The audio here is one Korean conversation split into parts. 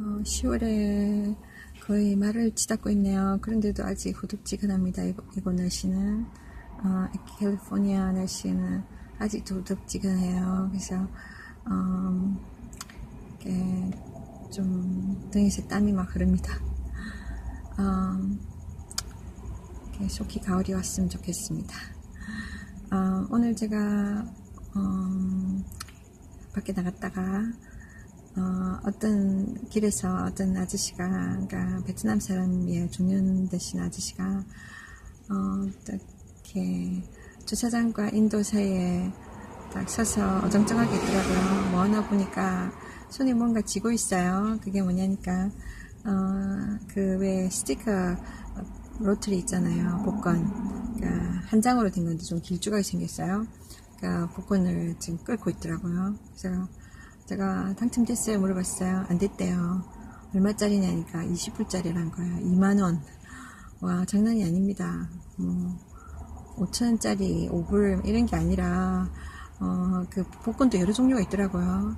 어, 10월에 거의 말을 치닫고 있네요. 그런데도 아직 후덥지근합니다. 이곳 날씨는. 어, 캘리포니아 날씨는 아직도 후덥지근해요. 그래서, 음, 이렇게 좀 등에서 땀이 막 흐릅니다. 음, 이렇게 속히 가을이 왔으면 좋겠습니다. 어, 오늘 제가, 음, 밖에 나갔다가 어, 어떤 길에서 어떤 아저씨가, 그러니까 베트남 사람이에요. 중년 되신 아저씨가, 어, 이렇게 주차장과 인도 사이에 딱 서서 어정쩡하게 있더라고요. 뭐 하나 보니까 손에 뭔가 쥐고 있어요. 그게 뭐냐니까, 어, 그 왜 스티커 로트리 있잖아요. 복권. 그러니까 한 장으로 된 건데 좀 길쭉하게 생겼어요. 그러니까 복권을 지금 끌고 있더라고요. 그래서 제가 당첨됐어요 물어봤어요. 안 됐대요. 얼마짜리냐니까 20불짜리란 거예요. 2만원. 와 장난이 아닙니다. 뭐 5천원짜리 5불 이런 게 아니라 어, 그 복권도 여러 종류가 있더라고요.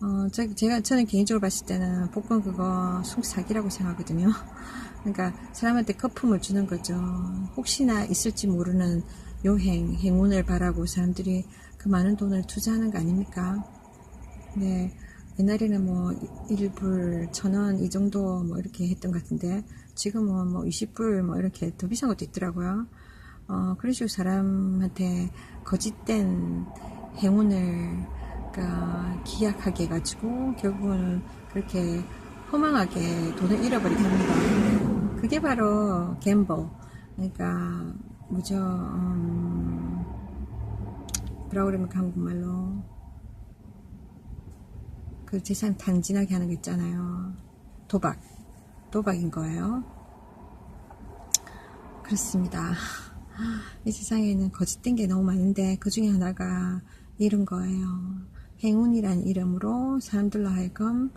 어, 저, 제가 저는 개인적으로 봤을 때는 복권 그거 속사기라고 생각하거든요. 그러니까 사람한테 거품을 주는 거죠. 혹시나 있을지 모르는 요행 행운을 바라고 사람들이 그 많은 돈을 투자하는 거 아닙니까 네, 옛날에는 뭐 1불, 천원 이 정도 뭐 이렇게 했던 것 같은데 지금은 뭐 20불 뭐 이렇게 더 비싼 것도 있더라고요. 어, 그런 식으로 사람한테 거짓된 행운을 그러니까 기약하게 해가지고 결국은 그렇게 허망하게 돈을 잃어버리게 합니다. 그게 바로 갬블. 그러니까 뭐죠? 음, 뭐라 그러면 한국말로 그 재산 단진하게 하는 거 있잖아요. 도박. 도박인 거예요. 그렇습니다. 이 세상에는 거짓된 게 너무 많은데 그 중에 하나가 이런 거예요. 행운이란 이름으로 사람들로 하여금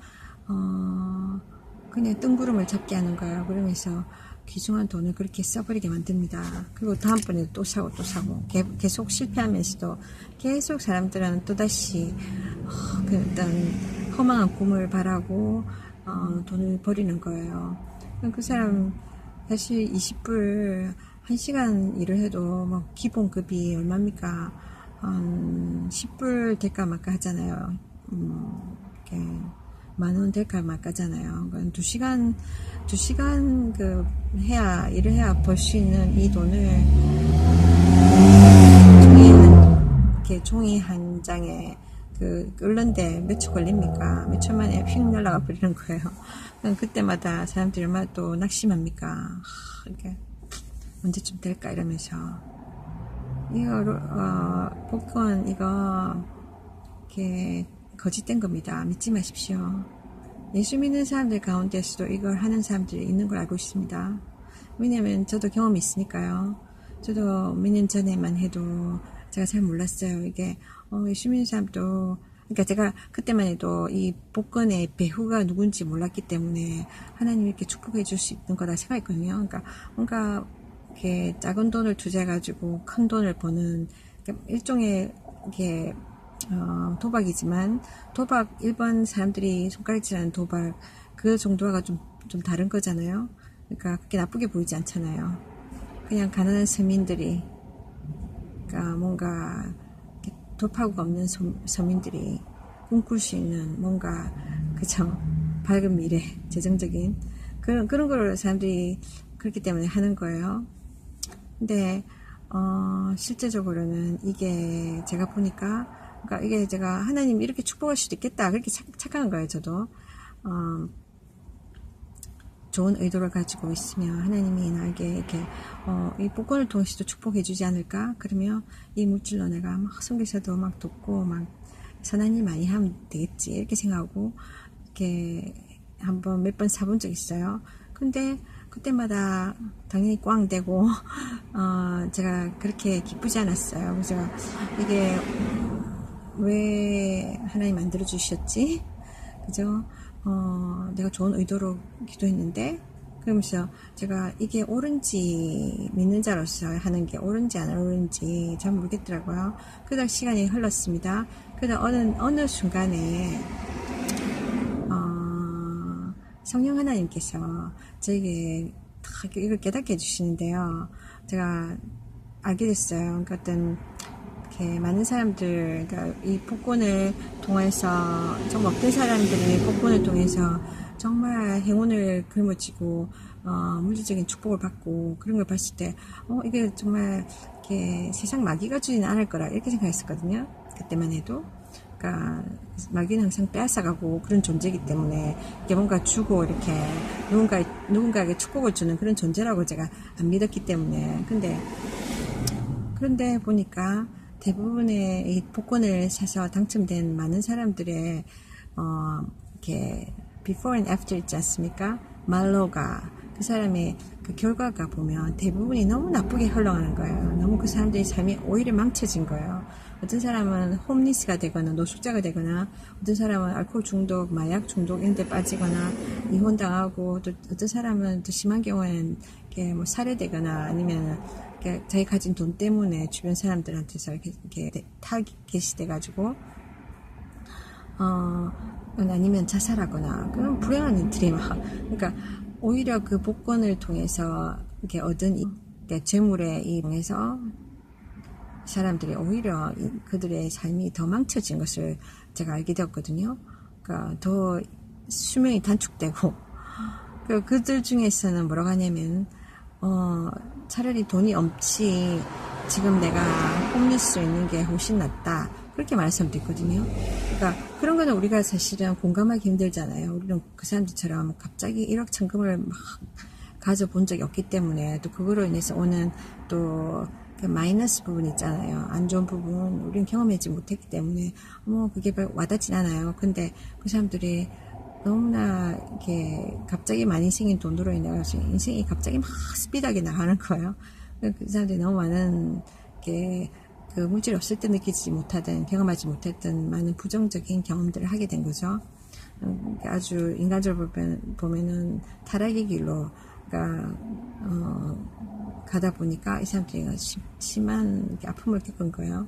어 그냥 뜬구름을 잡게 하는 거예요. 그러면서 귀중한 돈을 그렇게 써버리게 만듭니다. 그리고 다음번에 또 사고 또 사고 계속 실패하면서도 계속 사람들은 또다시 어, 그 어떤 허망한 꿈을 바라고 어, 돈을 버리는 거예요. 그 사람 사실 20불 1시간 일을 해도 뭐 기본급이 얼마입니까? 한 10불 될까 말까 하잖아요. 음, 이렇게 만원 될까 말까 하잖아요. 그러니까 2시간 2시간 그 해야 일을 해야 벌 수 있는 이 돈을 종이 한 이렇게 종이 한 장에 그 끓는데 몇 초 걸립니까? 몇 초 만에 휙 날아가 버리는 거예요. 그때마다 사람들이 얼마나 또 낙심합니까? 이렇게 언제쯤 될까 이러면서 이거 어, 복권 이거 이렇게 거짓된 겁니다. 믿지 마십시오. 예수 믿는 사람들 가운데서도 이걸 하는 사람들이 있는 걸 알고 있습니다. 왜냐면 저도 경험이 있으니까요. 저도 몇 년 전에만 해도 제가 잘 몰랐어요. 이게 어, 예수 믿는 사람도 그러니까 제가 그때만 해도 이 복권의 배후가 누군지 몰랐기 때문에 하나님 이렇게 축복해 줄 수 있는 거다 생각했거든요. 그러니까 뭔가 이렇게 작은 돈을 투자해 가지고 큰 돈을 버는 그러니까 일종의 이게 어, 도박이지만 도박 일반 사람들이 손가락질하는 도박 그 정도가 좀 좀 다른 거잖아요. 그러니까 그렇게 나쁘게 보이지 않잖아요. 그냥 가난한 서민들이 그러니까 뭔가 돌파구가 없는 서 민들이 꿈꿀 수 있는 뭔가 그쵸 밝은 미래 재정적인 그런 그런 걸 사람들이 그렇기 때문에 하는 거예요. 근데 어, 실제적으로는 이게 제가 보니까 그러니까 이게 제가 하나님 이렇게 축복할 수도 있겠다 그렇게 착, 착각한 거예요 저도 어, 좋은 의도를 가지고 있으면 하나님이 나에게 이렇게 어, 이 복권을 통해서도 축복해 주지 않을까? 그러면 이 물질로 내가 막 성교사도 막 돕고 막 선한 일 많이 하면 되겠지 이렇게 생각하고 이렇게 한번 몇 번 사본 적 있어요. 근데 그때마다 당연히 꽝 되고 어, 제가 그렇게 기쁘지 않았어요. 그래서 제가 이게 왜 하나님 만들어 주셨지? 그죠? 어, 내가 좋은 의도로 기도했는데 그러면서 제가 이게 옳은지 믿는 자로서 하는 게 옳은지 안 옳은지 잘 모르겠더라고요. 그러다 시간이 흘렀습니다. 그러다 어느 어느 순간에 어, 성령 하나님께서 저에게 딱 이걸 깨닫게 해주시는데요. 제가 알게 됐어요. 그러니까 어떤 이렇게 많은 사람들, 그러니까 이 복권을 통해서 정말 어떤 사람들이 복권을 통해서 정말 행운을 걸머쥐고 어, 물질적인 축복을 받고 그런 걸 봤을 때, 어 이게 정말 이렇게 세상 마귀가 주지는 않을 거라 이렇게 생각했었거든요. 그때만 해도. 그러니까 마귀는 항상 빼앗아가고 그런 존재이기 때문에 이게 뭔가 주고 이렇게 누군가 누군가에게 축복을 주는 그런 존재라고 제가 안 믿었기 때문에 근데 그런데 보니까 대부분의 이 복권을 사서 당첨된 많은 사람들의 어 이렇게 before and after 있지 않습니까? 말로가 그 사람의 그 결과가 보면 대부분이 너무 나쁘게 흘러가는 거예요. 너무 그 사람들의 삶이 오히려 망쳐진 거예요. 어떤 사람은 홈리스가 되거나 노숙자가 되거나 어떤 사람은 알코올 중독, 마약 중독 이런 데 빠지거나 이혼당하고 또 어떤 사람은 또 심한 경우에는 이렇게 뭐 살해되거나 아니면 이렇게 자기 가진 돈 때문에 주변 사람들한테서 이렇게, 이렇게 타겟이 돼가지고 어 아니면 자살하거나 그런 불행한 막 그러니까 오히려 그 복권을 통해서 이렇게 얻은 이, 그러니까 재물의 이용해서 사람들이 오히려 그들의 삶이 더 망쳐진 것을 제가 알게 되었거든요. 그러니까 더 수명이 단축되고 그 그들 중에서는 뭐라고 하냐면 어 차라리 돈이 없지 지금 내가 홈릴 수 있는 게 훨씬 낫다 그렇게 사람도 있거든요. 그러니까 그런 거는 우리가 사실은 공감하기 힘들잖아요. 우리는 그 사람들처럼 갑자기 1억 천금을 막 가져본 적이 없기 때문에 또 그거로 인해서 오는 또 그 마이너스 부분 있잖아요. 안 좋은 부분 우리는 경험하지 못했기 때문에 뭐 그게 와닿진 않아요. 근데 그 사람들이 너무나 이렇게 갑자기 많이 생긴 돈으로 인해서 인생이 갑자기 막 스피드하게 나가는 거예요. 그 사람들이 너무 많은 게 그 물질 없을 때 느끼지 못하던 경험하지 못했던 많은 부정적인 경험들을 하게 된 거죠. 음, 아주 인간적으로 보면은 타락의 길로 그러니까 어, 가다 보니까 이 사람들이 심한 아픔을 겪은 거예요.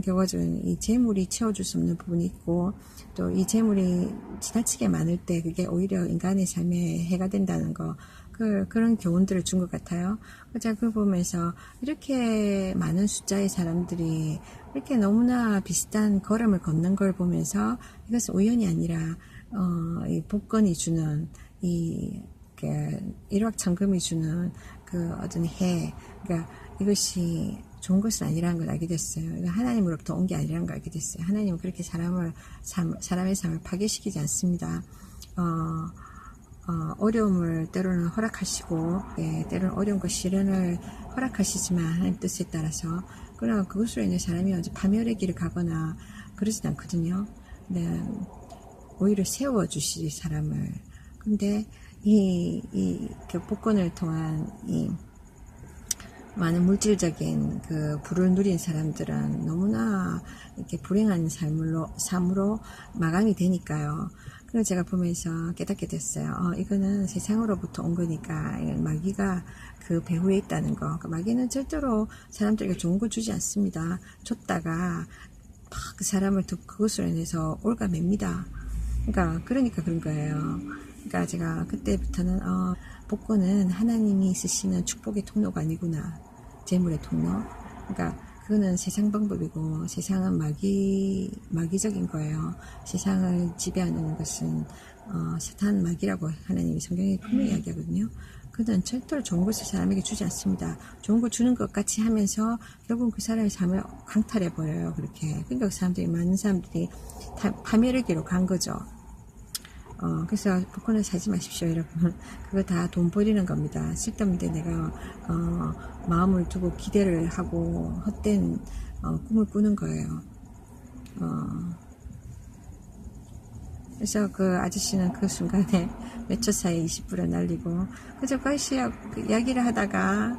결과적으로 이 재물이 채워줄 수 없는 부분이 있고 또 이 재물이 지나치게 많을 때 그게 오히려 인간의 삶에 해가 된다는 거 그, 그런 교훈들을 준 것 같아요. 제가 그걸 보면서 이렇게 많은 숫자의 사람들이 이렇게 너무나 비슷한 걸음을 걷는 걸 보면서 이것은 우연이 아니라 어, 이 복권이 주는 이 일확천금이 주는 그 어떤 해, 그러니까 이것이 좋은 것은 아니라는 걸 알게 됐어요. 하나님으로부터 온 게 아니라는 걸 알게 됐어요. 하나님은 그렇게 사람을 삶, 사람의 삶을 파괴시키지 않습니다. 어, 어, 려움을 때로는 허락하시고 예, 때로는 어려움과 시련을 허락하시지만 하나님 뜻에 따라서 그러나 그것으로 인해 사람이 언제 파멸의 길을 가거나 그러진 않거든요. 네, 오히려 세워주시 사람을. 근데 이, 이 복권을 통한 이 많은 물질적인 그 부를 누린 사람들은 너무나 이렇게 불행한 삶으로, 삶으로 마감이 되니까요. 그걸 제가 보면서 깨닫게 됐어요. 어, 이거는 세상으로부터 온 거니까 마귀가 그 배후에 있다는 거. 그 마귀는 절대로 사람들에게 좋은 걸 주지 않습니다. 줬다가 그 사람을 그것으로 인해서 올가맵니다. 그러니까 그러니까 그런 거예요. 그러니까 제가 그때부터는 어, 복권은 하나님이 쓰시는 축복의 통로가 아니구나. 재물의 통로. 그러니까 그거는 세상 방법이고 세상은 마귀 마귀적인 거예요. 세상을 지배하는 것은 어, 사탄 마귀라고 하나님이 성경에 분명히 이야기하거든요. 그는 절대로 좋은 것을 사람에게 주지 않습니다. 좋은 걸 주는 것 같이 하면서 결국 그 사람의 삶을 강탈해 버려요. 그렇게. 그러니까 그 사람들이 많은 사람들이 다 파멸의 길로 간 거죠. 어, 그래서 복권을 사지 마십시오, 여러분. 그거 다 돈 버리는 겁니다. 쓸데없는데 내가, 어, 마음을 두고 기대를 하고 헛된, 어, 꿈을 꾸는 거예요. 어, 그래서 그 아저씨는 그 순간에 몇 초 사이에 20불을 날리고, 그래서 그 아저씨 그 이야기를 하다가,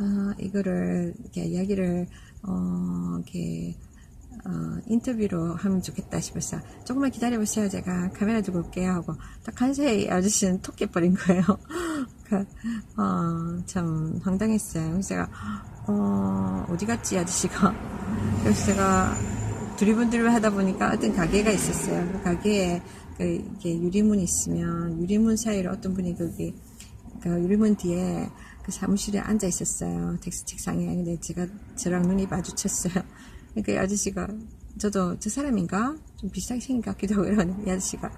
어, 이거를, 이렇게 이야기를, 어, 이렇게, 어, 인터뷰로 하면 좋겠다 싶어서 조금만 기다려보세요. 제가 카메라 두고 올게요. 하고 딱 간세히 아저씨는 톡 깨버린 거예요. 그, 어, 참 황당했어요. 그래서 제가 어, 어디 갔지 아저씨가? 그래서 제가 두리번두리번 하다 보니까 어떤 가게가 있었어요. 그 가게에 그 이게 유리문이 있으면 유리문 사이로 어떤 분이 거기 그 유리문 뒤에 그 사무실에 앉아 있었어요. 텍스 책상에. 근데 제가 저랑 눈이 마주쳤어요. 이 아저씨가 저도 저 사람인가? 좀 비슷하게 생긴 것 같기도 하고 이러는 이 아저씨가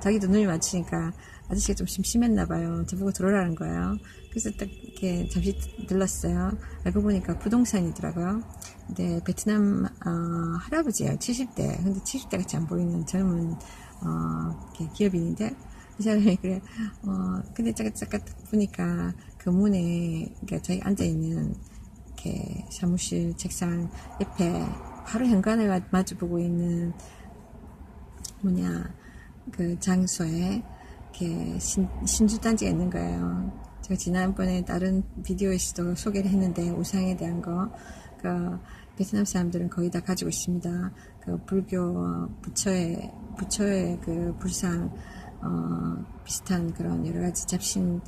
자기도 눈이 맞추니까 아저씨가 좀 심심했나 봐요. 저보고 들어오라는 거예요. 그래서 딱 이렇게 잠시 들렀어요. 알고 보니까 부동산이더라고요. 근데 베트남 어, 할아버지예요. 70대. 근데 70대 같이 안 보이는 젊은 어, 기업인인데 이 사람이 그래 어 근데 잠깐 잠깐 딱 보니까 그 문에 그러니까 자기 앉아 있는 이렇게 사무실 책상 옆에 바로 현관을 마- 마주보고 있는 뭐냐 그 장소에 이렇게 신, 신주단지가 있는 거예요. 제가 지난번에 다른 비디오에서도 소개를 했는데 우상에 대한 거, 그 베트남 사람들은 거의 다 가지고 있습니다. 그 불교 부처의 부처의 그 불상 어, 비슷한 그런 여러 가지 잡신을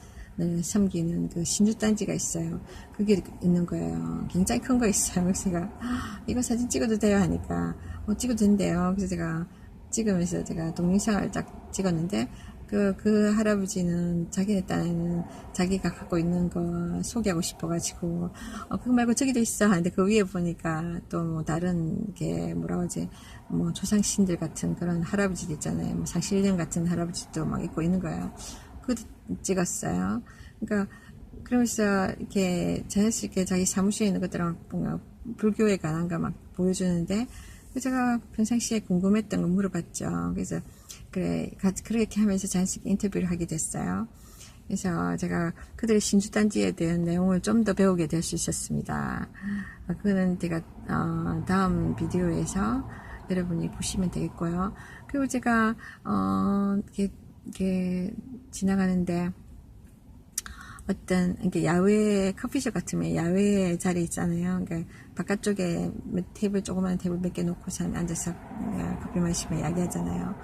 섬기는 그 신주단지가 있어요. 그게 있는 거예요. 굉장히 큰 거 있어요. 그래서 제가 "아, 이거 사진 찍어도 돼요 하니까 어, 찍어도 된대요. 그래서 제가 찍으면서 제가 동영상을 딱 찍었는데 그, 그 할아버지는 자기네 딴에는 자기가 갖고 있는 거 소개하고 싶어가지고 어, 그거 말고 저기도 있어 하는데 그 위에 보니까 또 뭐 다른 게 뭐라고 하지 뭐 조상신들 같은 그런 할아버지도 있잖아요 뭐 상실령 같은 할아버지도 막 있고 있는 거예요 그것도 찍었어요 그러니까 그러면서 이렇게 자연스럽게 자기 사무실에 있는 것들을 뭔가 불교에 관한 거 막 보여주는데 그래서 제가 평상시에 궁금했던 거 물어봤죠. 그래서 그래 가- 그렇게 하면서 자연스럽게 인터뷰를 하게 됐어요. 그래서 제가 그들의 신주단지에 대한 내용을 좀 더 배우게 될 수 있었습니다. 어, 그거는 제가 어, 다음 비디오에서 여러분이 보시면 되겠고요. 그리고 제가 어, 이렇게, 이렇게 지나가는데 어떤 이렇게 야외 커피숍 같으면 야외 자리 있잖아요. 그러니까 바깥쪽에 테이블 조그마한 테이블 몇 개 놓고 산 앉아서 커피 마시면 이야기하잖아요.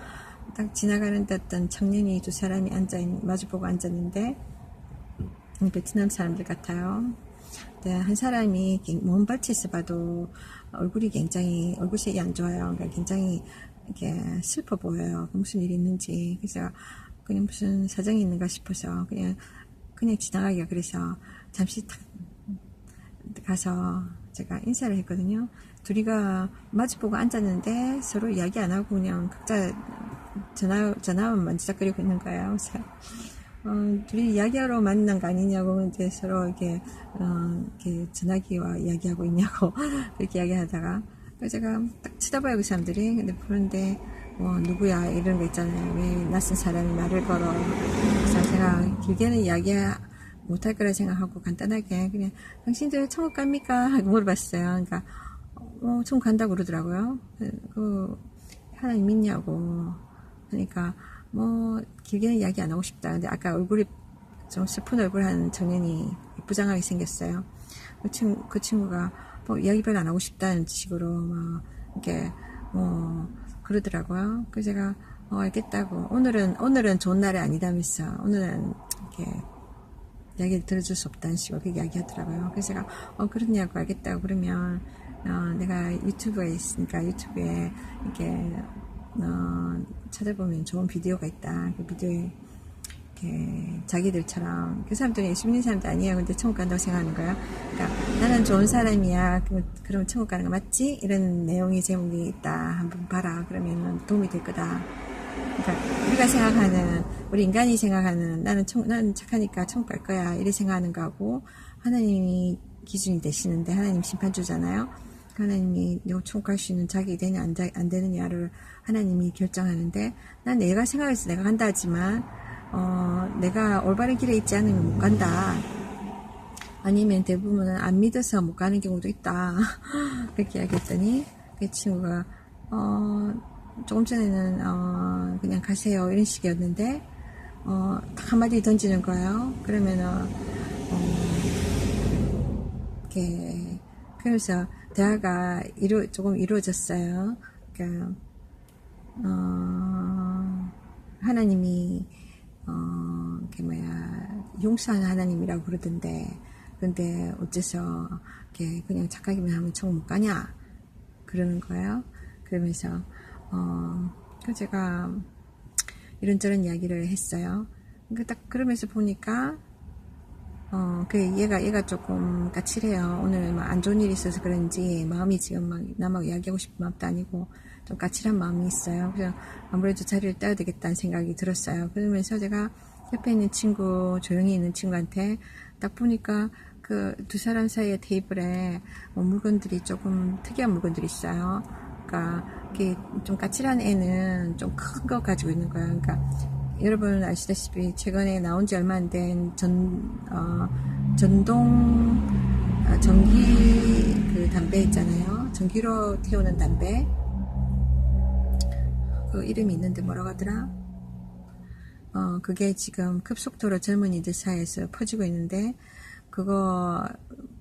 딱 지나가는데 어떤 청년이 두 사람이 앉아 있, 마주보고 앉았는데 베트남 사람들 같아요. 네, 한 사람이 먼 발치에서 봐도 얼굴이 굉장히 얼굴색이 안 좋아요. 그러니까 굉장히 이렇게 슬퍼 보여요. 무슨 일이 있는지 그래서 그냥 무슨 사정이 있는가 싶어서 그냥 그냥 지나가기가 그래서 잠시 탁 가서 제가 인사를 했거든요. 둘이가 마주보고 앉았는데 서로 이야기 안 하고 그냥 각자 전화, 전화만 만지작거리고 있는 거예요. 그래서, 어, 둘이 이야기하러 만난 거 아니냐고, 이제 서로 이렇게, 어, 이렇게 전화기와 이야기하고 있냐고, 그렇게 이야기하다가, 제가 딱 쳐다봐요, 그 사람들이. 근데 그런데, 뭐, 누구야, 이런 거 있잖아요. 왜 낯선 사람이 말을 걸어. 그래서 제가 길게는 이야기 못할 거라 생각하고 간단하게 그냥 당신들 천국 갑니까? 하고 물어봤어요. 그러니까 어, 천국 간다고 그러더라고요. 그, 그 하나님 믿냐고 그러니까 뭐 길게는 이야기 안 하고 싶다. 근데 아까 얼굴이 좀 슬픈 얼굴 한 청년이 부장하게 생겼어요. 그, 친, 그 친구가 뭐 이야기 별로 안 하고 싶다는 식으로 막 이렇게 뭐 그러더라고요. 그래서 제가 어, 알겠다고 오늘은 오늘은 좋은 날이 아니다면서 오늘은 이렇게 이야기를 들어줄 수 없다는 식으로 그렇게 이야기 하더라고요. 그래서 제가 어 그러냐고 알겠다고 그러면 어, 내가 유튜브에 있으니까 유튜브에 이렇게 어, 찾아보면 좋은 비디오가 있다. 그 비디오에 이렇게 자기들처럼 그 사람들이 예수 믿는 사람도 아니에요. 근데 천국 간다고 생각하는 거야. 그러니까 나는 좋은 사람이야. 그럼, 그럼 천국 가는 거 맞지? 이런 내용이 제목이 있다. 한번 봐라. 그러면 도움이 될 거다. 그러니까 우리가 생각하는 우리 인간이 생각하는 나는 청, 나는 착하니까 천국 갈 거야 이렇게 생각하는 거하고 하나님이 기준이 되시는데 하나님 심판주잖아요. 하나님이 너 천국 갈 수 있는 자격이 되냐 안, 되- 안 되느냐를 하나님이 결정하는데 난 내가 생각해서 내가 간다 하지만 어, 내가 올바른 길에 있지 않으면 못 간다. 아니면 대부분은 안 믿어서 못 가는 경우도 있다. 그렇게 이야기했더니 그 친구가 어, 조금 전에는 어, 그냥 가세요 이런 식이었는데 어, 딱 한마디 던지는 거예요. 그러면은 어, 이렇게 그러면서 대화가 이루, 조금 이루어졌어요. 그러니까 어, 하나님이 어, 그 뭐야 용서하는 하나님이라고 그러던데 근데 어째서 이렇게 그냥 착하기만 하면 천국 못 가냐 그러는 거예요. 그러면서 어, 그 제가 이런저런 이야기를 했어요. 그딱 그러면서 보니까 어, 그 얘가 얘가 조금 까칠해요. 오늘 막 안 좋은 일이 있어서 그런지 마음이 지금 막 남하고 이야기하고 싶은 마음도 아니고 좀 까칠한 마음이 있어요. 그래서 아무래도 자리를 떼야 되겠다는 생각이 들었어요. 그러면서 제가 옆에 있는 친구, 조용히 있는 친구한테 딱 보니까 그 두 사람 사이의 테이블에 뭐 물건들이 조금 특이한 물건들이 있어요. 그러니까 좀 까칠한 애는 좀 큰 거 가지고 있는 거예요. 그러니까 여러분 아시다시피 최근에 나온 지 얼마 안 된 전, 어, 전동 아, 전기 그 담배 있잖아요. 전기로 태우는 담배. 그 이름이 있는데 뭐라고 하더라? 어, 그게 지금 급속도로 젊은이들 사이에서 퍼지고 있는데, 그거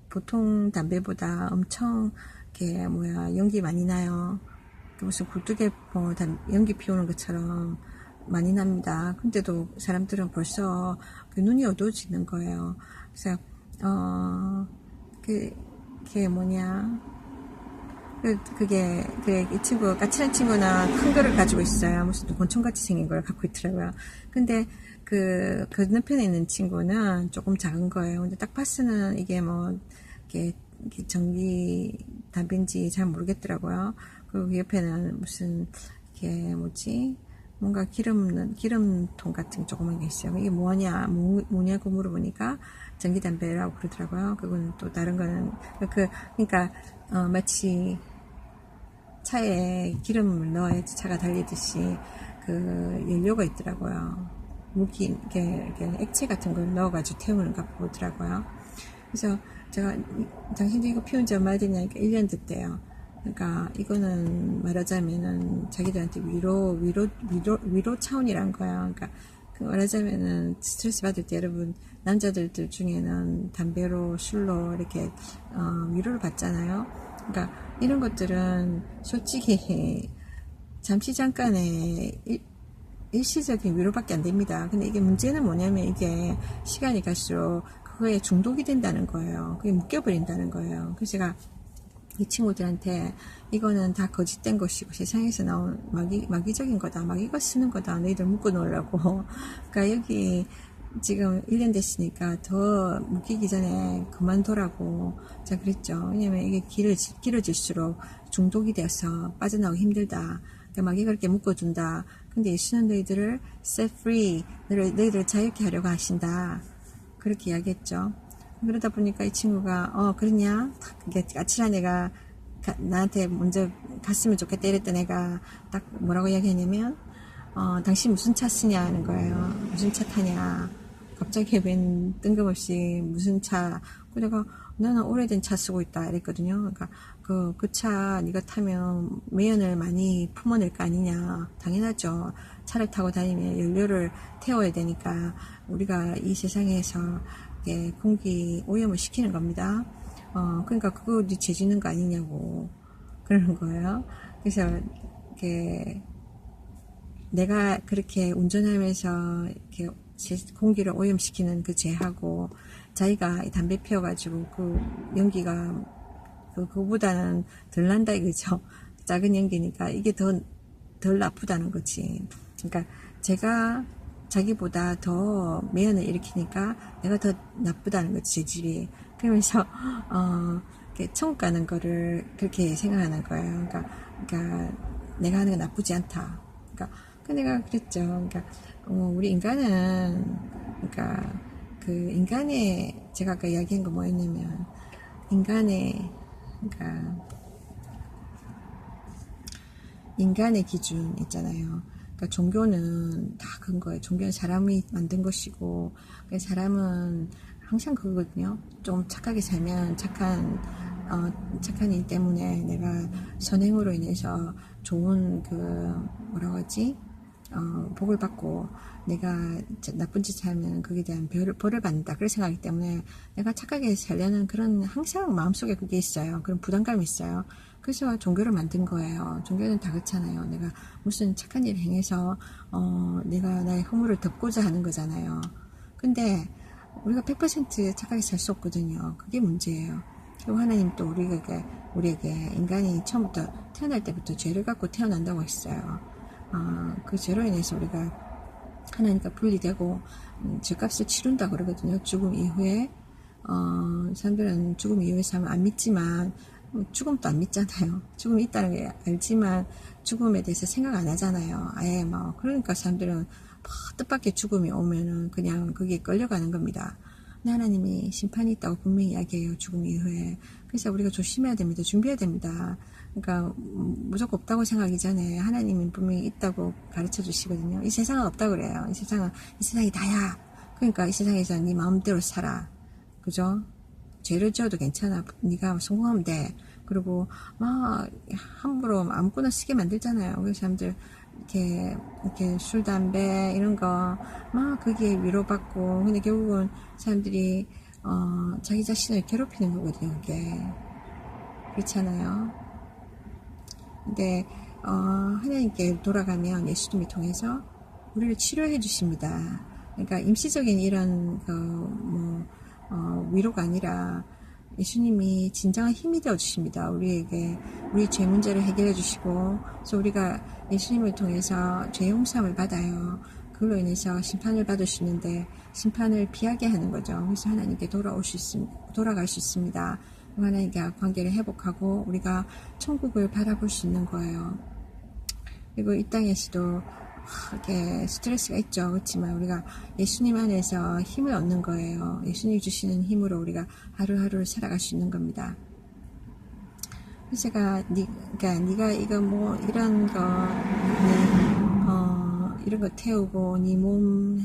보통 담배보다 엄청, 이렇게, 뭐야, 연기 많이 나요. 그 무슨 굴뚝에 뭐 담- 연기 피우는 것처럼 많이 납니다. 근데도 사람들은 벌써 그 눈이 어두워지는 거예요. 그래서, 어, 그, 그게 뭐냐. 그, 그게, 그, 이 친구, 까칠한 친구는 큰 거를 가지고 있어요. 무슨 또 권총같이 생긴 걸 갖고 있더라고요. 근데, 그, 건너편에 있는 친구는 조금 작은 거예요. 근데 딱 봤으는 이게 뭐, 이게, 전기 담배인지 잘 모르겠더라고요. 그리고 그 옆에는 무슨, 이게 뭐지? 뭔가 기름, 기름통 같은 조그만 게 있어요. 이게 뭐냐, 뭐, 뭐냐고 물어보니까 전기 담배라고 그러더라고요. 그거는 또 다른 거는, 그, 그러니까, 어, 마치 차에 기름을 넣어야지 차가 달리듯이 그 연료가 있더라고요. 무기, 이렇게, 액체 같은 걸 넣어가지고 태우는가 보더라고요. 그래서 제가, 이- 당신도 이거 피운 지 얼마 됐냐니까 1년 됐대요. 그러니까 이거는 말하자면은 자기들한테 위로, 위로, 위로, 위로 차원이란 거야. 그러니까 그 말하자면은 스트레스 받을 때 여러분 남자들들 중에는 담배로 술로 이렇게 어, 위로를 받잖아요. 그러니까 이런 것들은 솔직히 잠시 잠깐의 일, 일시적인 위로밖에 안 됩니다. 근데 이게 문제는 뭐냐면 이게 시간이 갈수록 그거에 중독이 된다는 거예요. 그게 묶여버린다는 거예요. 그래서 제가 이 친구들한테 이거는 다 거짓된 것이고 세상에서 나온 마기, 마귀적인 거다. 마귀가 쓰는 거다. 너희들 묶어 놓으려고. 그러니까 여기 지금 1년 됐으니까 더 묶이기 전에 그만둬라고 제가 그랬죠. 왜냐면 이게 길을, 길어질수록 중독이 되어서 빠져나오기 힘들다. 그러니까 마귀가 그렇게 묶어준다. 근데 예수는 너희들을 set free, 너희들, 너희들을 자유케 하려고 하신다. 그렇게 이야기했죠. 그러다 보니까 이 친구가 어 그랬냐? 그게 까칠한 애가 가- 나한테 먼저 갔으면 좋겠다 이랬던 애가 딱 뭐라고 이야기하냐면 어 당신 무슨 차 쓰냐 하는 거예요. 무슨 차 타냐? 갑자기 웬 뜬금없이 무슨 차? 그 내가 나는 오래된 차 쓰고 있다 이랬거든요. 그러니까 그 그 차 네가 타면 매연을 많이 품어낼 거 아니냐? 당연하죠. 차를 타고 다니면 연료를 태워야 되니까 우리가 이 세상에서 이게 공기 오염을 시키는 겁니다. 어, 그러니까 그거 네 죄지는 거 아니냐고 그러는 거예요. 그래서 이게 내가 그렇게 운전하면서 이렇게 제- 공기를 오염시키는 그 죄하고 자기가 이 담배 피워가지고 그 연기가 그 그거보다는 덜 난다 이거죠. 작은 연기니까 이게 더 덜 나쁘다는 거지. 그러니까 제가 자기보다 더 매연을 일으키니까 내가 더 나쁘다는 거지 재질이. 그러면서 어 천국 가는 거를 그렇게 생각하는 거예요. 그러니까 그러니까 내가 하는 건 나쁘지 않다. 그러니까 그 내가 그랬죠. 그러니까 어, 우리 인간은 그러니까 그 인간의 제가 아까 이야기한 거 뭐였냐면 인간의 그러니까 인간의 기준 있잖아요. 그러니까 종교는 다 그런 거예요. 종교는 사람이 만든 것이고, 그 사람은 항상 그거거든요. 좀 착하게 살면 착한, 어, 착한 일 때문에 내가 선행으로 인해서 좋은 그, 뭐라고 하지? 어, 복을 받고 내가 자- 나쁜 짓 하면 거기에 대한 벌을, 벌을 받는다. 그런 생각이기 때문에 내가 착하게 살려는 그런 항상 마음속에 그게 있어요. 그런 부담감이 있어요. 그래서 종교를 만든 거예요. 종교는 다 그렇잖아요. 내가 무슨 착한 일을 행해서 어, 내가 나의 허물을 덮고자 하는 거잖아요. 근데 우리가 100% 착하게 살 수 없거든요. 그게 문제예요. 그리고 하나님 또 우리에게 우리에게 인간이 처음부터 태어날 때부터 죄를 갖고 태어난다고 했어요. 어, 그 죄로 인해서 우리가 하나님과 분리되고 음, 죄값을 치른다 그러거든요. 죽음 이후에 어, 사람들은 죽음 이후에 사면 안 믿지만 어, 죽음도 안 믿잖아요. 죽음이 있다는 게 알지만 죽음에 대해서 생각 안 하잖아요. 아예 뭐 그러니까 사람들은 뭐 뜻밖의 죽음이 오면은 그냥 거기에 끌려가는 겁니다. 하나님이 심판이 있다고 분명히 이야기해요. 죽음 이후에. 그래서 우리가 조심해야 됩니다. 준비해야 됩니다. 그러니까 음, 무조건 없다고 생각하기 전에 하나님은 분명히 있다고 가르쳐 주시거든요. 이 세상은 없다 그래요. 이 세상은 이 세상이 다야. 그러니까 이 세상에서 네 마음대로 살아. 그죠? 죄를 지어도 괜찮아. 네가 성공하면 돼. 그리고 막 함부로 아무거나 쓰게 만들잖아요. 그 사람들 이렇게 이렇게 술 담배 이런 거막 거기에 위로받고 근데 결국은 사람들이 어 자기 자신을 괴롭히는 거거든요. 그게 그렇잖아요. 근데 어 하나님께 돌아가면 예수님을 통해서 우리를 치료해 주십니다. 그러니까 임시적인 이런 그 뭐 어, 위로가 아니라 예수님이 진정한 힘이 되어 주십니다. 우리에게 우리 죄 문제를 해결해 주시고 그래서 우리가 예수님을 통해서 죄 용서함을 받아요. 그걸로 인해서 심판을 있는데 심판을 피하게 하는 거죠. 그래서 하나님께 돌아올 수 있, 돌아갈 수 있습니다. 하나님께 관계를 회복하고 우리가 천국을 바라볼 수 있는 거예요. 그리고 이 땅에서도 이렇게 스트레스가 있죠. 그렇지만 우리가 예수님 안에서 힘을 얻는 거예요. 예수님이 주시는 힘으로 우리가 하루하루를 살아갈 수 있는 겁니다. 제가 니, 그러니까 네가 이거 뭐 이런 거, 네, 어, 이런 거 태우고 네 몸,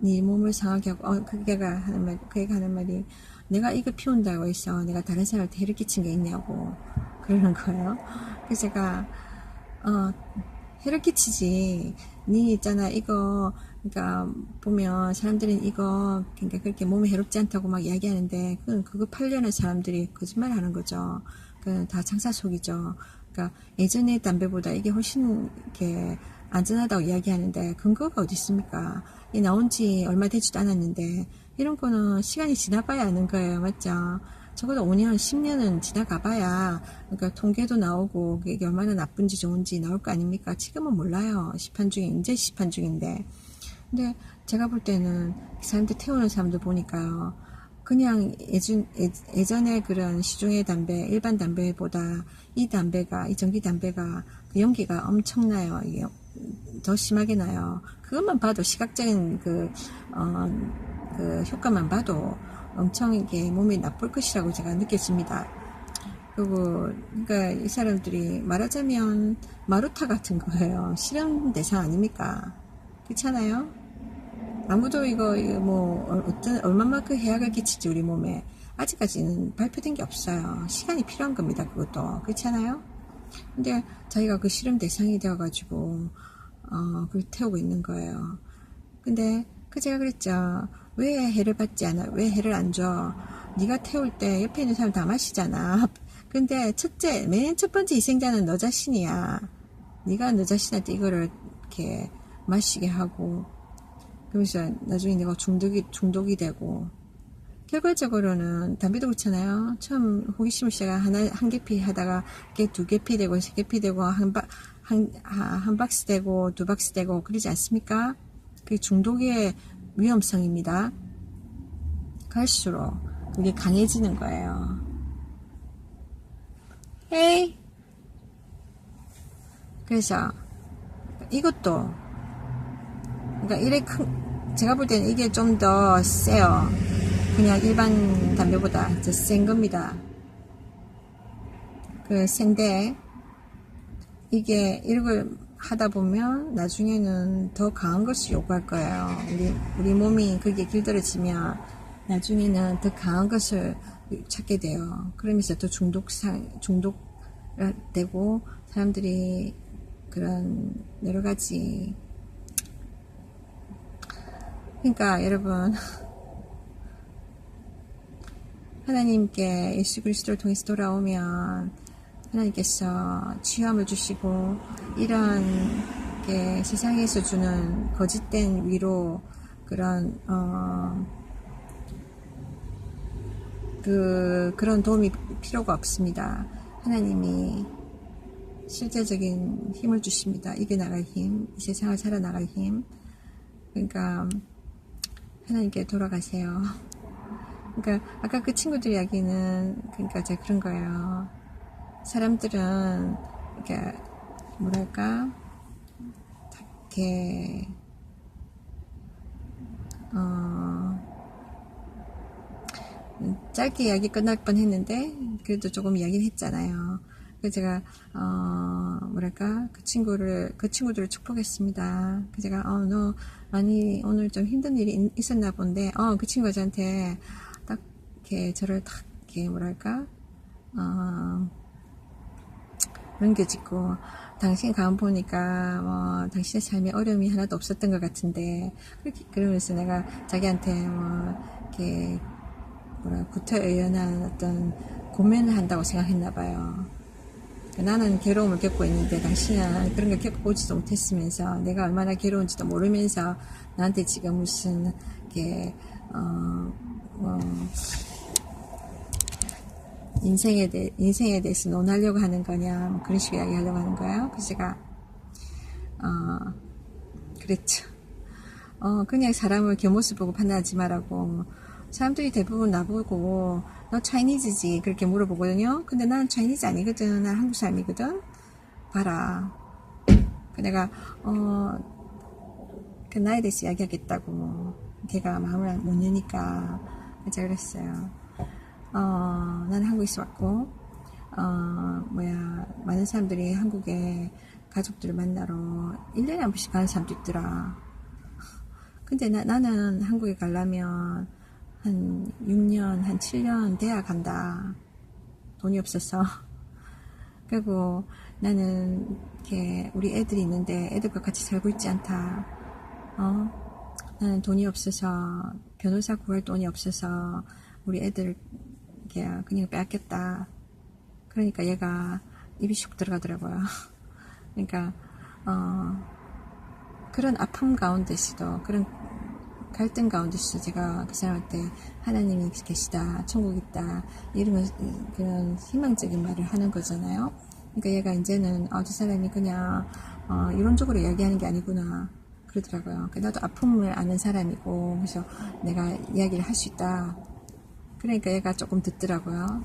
네 몸을 상하게 하고, 어, 그게가 하는 말, 그 애가 하는 말이 내가 이거 피운다고 해서 내가 다른 사람한테 해를 끼친 게 있냐고 그러는 거예요. 그래서 제가 어, 해를 끼치지. 니 있잖아 이거 그러니까 보면 사람들은 이거 그러니까 그렇게 몸에 해롭지 않다고 막 이야기하는데 그건 그거 팔려는 사람들이 거짓말하는 거죠. 그건 다 장사 속이죠. 그러니까 예전의 담배보다 이게 훨씬 이렇게 안전하다고 이야기하는데 근거가 어디 있습니까? 이 나온 지 얼마 되지도 않았는데 이런 거는 시간이 지나봐야 아는 거예요. 맞죠? 적어도 5년, 10년은 지나가 봐야, 그러니까 통계도 나오고, 이게 얼마나 나쁜지 좋은지 나올 거 아닙니까? 지금은 몰라요. 시판 중에, 이제 시판 중인데. 근데 제가 볼 때는 사람들 태우는 사람들 보니까요. 그냥 예전, 예, 전에 그런 시중의 담배, 일반 담배보다 이 담배가, 이 전기 담배가 그 연기가 엄청나요. 이게 더 심하게 나요. 그것만 봐도 시각적인 그, 어, 그 효과만 봐도 엄청 이게 몸에 나쁠 것이라고 제가 느껴집니다. 그리고 그러니까 이 사람들이 말하자면 마루타 같은 거예요. 실험 대상 아닙니까? 그렇잖아요. 아무도 이거, 이거 뭐 어떤 얼마만큼 해악을 끼칠지 우리 몸에 아직까지는 발표된 게 없어요. 시간이 필요한 겁니다. 그것도 그렇잖아요. 근데 자기가 그 실험 대상이 되어가지고 어, 그걸 태우고 있는 거예요. 근데 그 제가 그랬죠. 왜 해를 받지 않아? 왜 해를 안 줘? 네가 태울 때 옆에 있는 사람 다 마시잖아. 근데 첫째, 맨 첫 번째 희생자는 너 자신이야. 네가 너 자신한테 이거를 이렇게 마시게 하고 그러면서 나중에 내가 중독이 중독이 되고 결과적으로는 담배도 그렇잖아요. 처음 호기심을 시작한 하나 한 개 피 하다가 이게 두 개 피 되고 세 개 피 되고 한박한 한 박스 되고 두 박스 되고 그러지 않습니까? 그게 중독의 위험성입니다. 갈수록 그게 강해지는 거예요. 에이. 그래서 이것도 그러니까 이래 큰 제가 볼 때는 이게 좀 더 세요. 그냥 일반 담배보다 더센 겁니다. 그 센데 이게 이걸 하다 보면 나중에는 더 강한 것을 요구할 거예요. 우리, 우리 몸이 그게 길들여지면 나중에는 더 강한 것을 찾게 돼요. 그러면서 또 중독상, 중독되고 사람들이 그런 여러 가지 그러니까 여러분 하나님께 예수 그리스도를 통해서 돌아오면 하나님께서 취함을 주시고 이런 게 세상에서 주는 거짓된 위로 그런 어, 그 그런 도움이 필요가 없습니다. 하나님이 실제적인 힘을 주십니다. 이겨나갈 힘, 이 세상을 살아나갈 힘. 그러니까 하나님께 돌아가세요. 그러니까 아까 그 친구들 이야기는 그러니까 제가 그런 거예요. 사람들은 이렇게 뭐랄까 이렇게 어 짧게 이야기 끝날 뻔 했는데 그래도 조금 이야기를 했잖아요. 그래서 제가 어 뭐랄까 그 친구를 그 친구들을 축복했습니다. 그 제가 어너 많이 오늘 좀 힘든 일이 있- 있었나 본데 어그 친구가 저한테 딱 이렇게 저를 딱 이렇게 뭐랄까 어 넘겨짓고 당신 가만 보니까 뭐 당신의 삶에 어려움이 하나도 없었던 것 같은데 그렇게 그러면서 내가 자기한테 뭐 이렇게 뭐라 구태의연한 어떤 고민을 한다고 생각했나 봐요. 나는 괴로움을 겪고 있는데 당신은 그런 걸 겪어보지도 못했으면서 내가 얼마나 괴로운지도 모르면서 나한테 지금 무슨 이렇게 어, 뭐 인생에 대 인생에 대해서 논하려고 하는 거냐 뭐 그런 식으로 이야기하려고 하는 거예요. 그래서 제가 어 그랬죠. 어 그냥 사람을 겉모습 보고 판단하지 말라고 사람들이 대부분 나보고 너 차이니즈지 그렇게 물어보거든요. 근데 나는 차이니즈 아니거든. 난 한국 사람이거든. 봐라. 그 내가 어 그 나에 대해서 이야기하겠다고 걔가 마음을 못 여니까 제가 그랬어요. 어, 나는 한국에서 왔고, 어, 뭐야, 많은 사람들이 한국에 가족들을 만나러 1년에 한 번씩 가는 사람도 있더라. 근데 나, 나는 한국에 가려면 한 6년, 한 7년 돼야 간다. 돈이 없어서. 그리고 나는 이렇게 우리 애들이 있는데 애들과 같이 살고 있지 않다. 어? 나는 돈이 없어서 변호사 구할 돈이 없어서 우리 애들 이렇게 그냥 빼앗겼다. 그러니까 얘가 입이 슉 들어가더라고요. 그러니까 어 그런 아픔 가운데서도 그런 갈등 가운데서 제가 그 사람한테 하나님이 계시다, 천국 있다 이런 그런 희망적인 말을 하는 거잖아요. 그러니까 얘가 이제는 어, 저 사람이 그냥 어, 이론적으로 이야기하는 게 아니구나 그러더라고요. 그러니까 나도 아픔을 아는 사람이고 그래서 내가 이야기를 할 수 있다. 그러니까 얘가 조금 듣더라고요.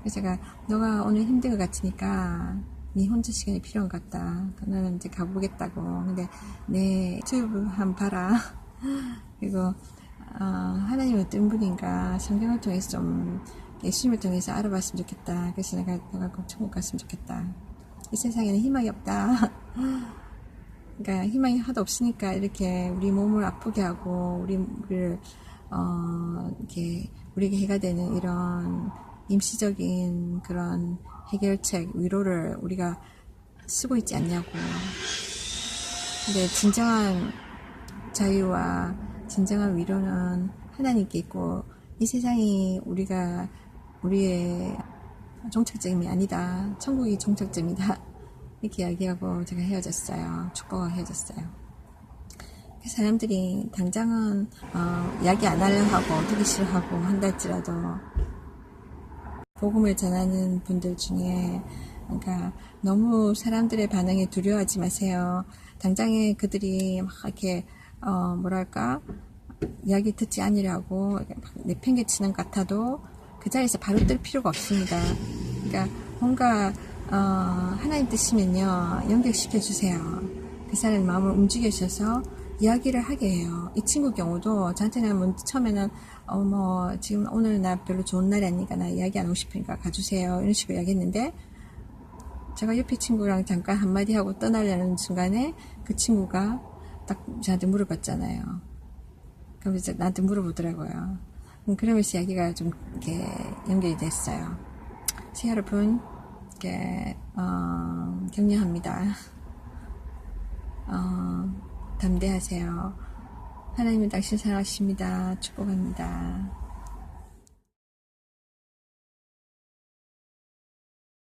그래서 제가 너가 오늘 힘든 것 같으니까 네 혼자 시간이 필요한 것 같다. 나는 이제 가보겠다고. 근데 내 유튜브 한번 봐라. 그리고 어, 하나님 어떤 분인가 성경을 통해서 좀 예수님을 통해서 알아봤으면 좋겠다. 그래서 내가 너가 꼭 천국 갔으면 좋겠다. 이 세상에는 희망이 없다. 그러니까 희망이 하도 없으니까 이렇게 우리 몸을 아프게 하고 우리 우리를 어 이렇게 우리에게 해가 되는 이런 임시적인 그런 해결책 위로를 우리가 쓰고 있지 않냐고. 근데 진정한 자유와 진정한 위로는 하나님께 있고 이 세상이 우리가 우리의 종착점이 아니다. 천국이 종착점이다. 이렇게 이야기하고 제가 헤어졌어요. 축복하고 헤어졌어요. 그 사람들이 당장은 어, 이야기 안 하려고 하고 듣기 싫어하고 한다 할지라도 복음을 전하는 분들 중에 그러니까 너무 사람들의 반응에 두려워하지 마세요. 당장에 그들이 막 이렇게 어 뭐랄까 이야기 듣지 않으려고 막 내팽개치는 것 같아도 그 자리에서 바로 뜰 필요가 없습니다. 그러니까 뭔가 어 하나님 뜻이면요 연결시켜 주세요. 그 사람의 마음을 움직여 주셔서 이야기를 하게 해요. 이 친구 경우도 저한테는 먼저 처음에는 어 뭐 지금 오늘 나 별로 좋은 날이 아니니까 나 이야기 안 하고 싶으니까 가주세요 이런 식으로 이야기했는데 제가 옆에 친구랑 잠깐 한마디 하고 떠나려는 순간에 그 친구가 딱 저한테 물어봤잖아요. 그럼 이제 나한테 물어보더라고요. 음, 그러면서 이야기가 좀 이렇게 연결이 됐어요. 그래서 여러분, 이렇게, 어, 격려합니다. 어, 담대하세요. 하나님은 당신 사랑하십니다. 축복합니다.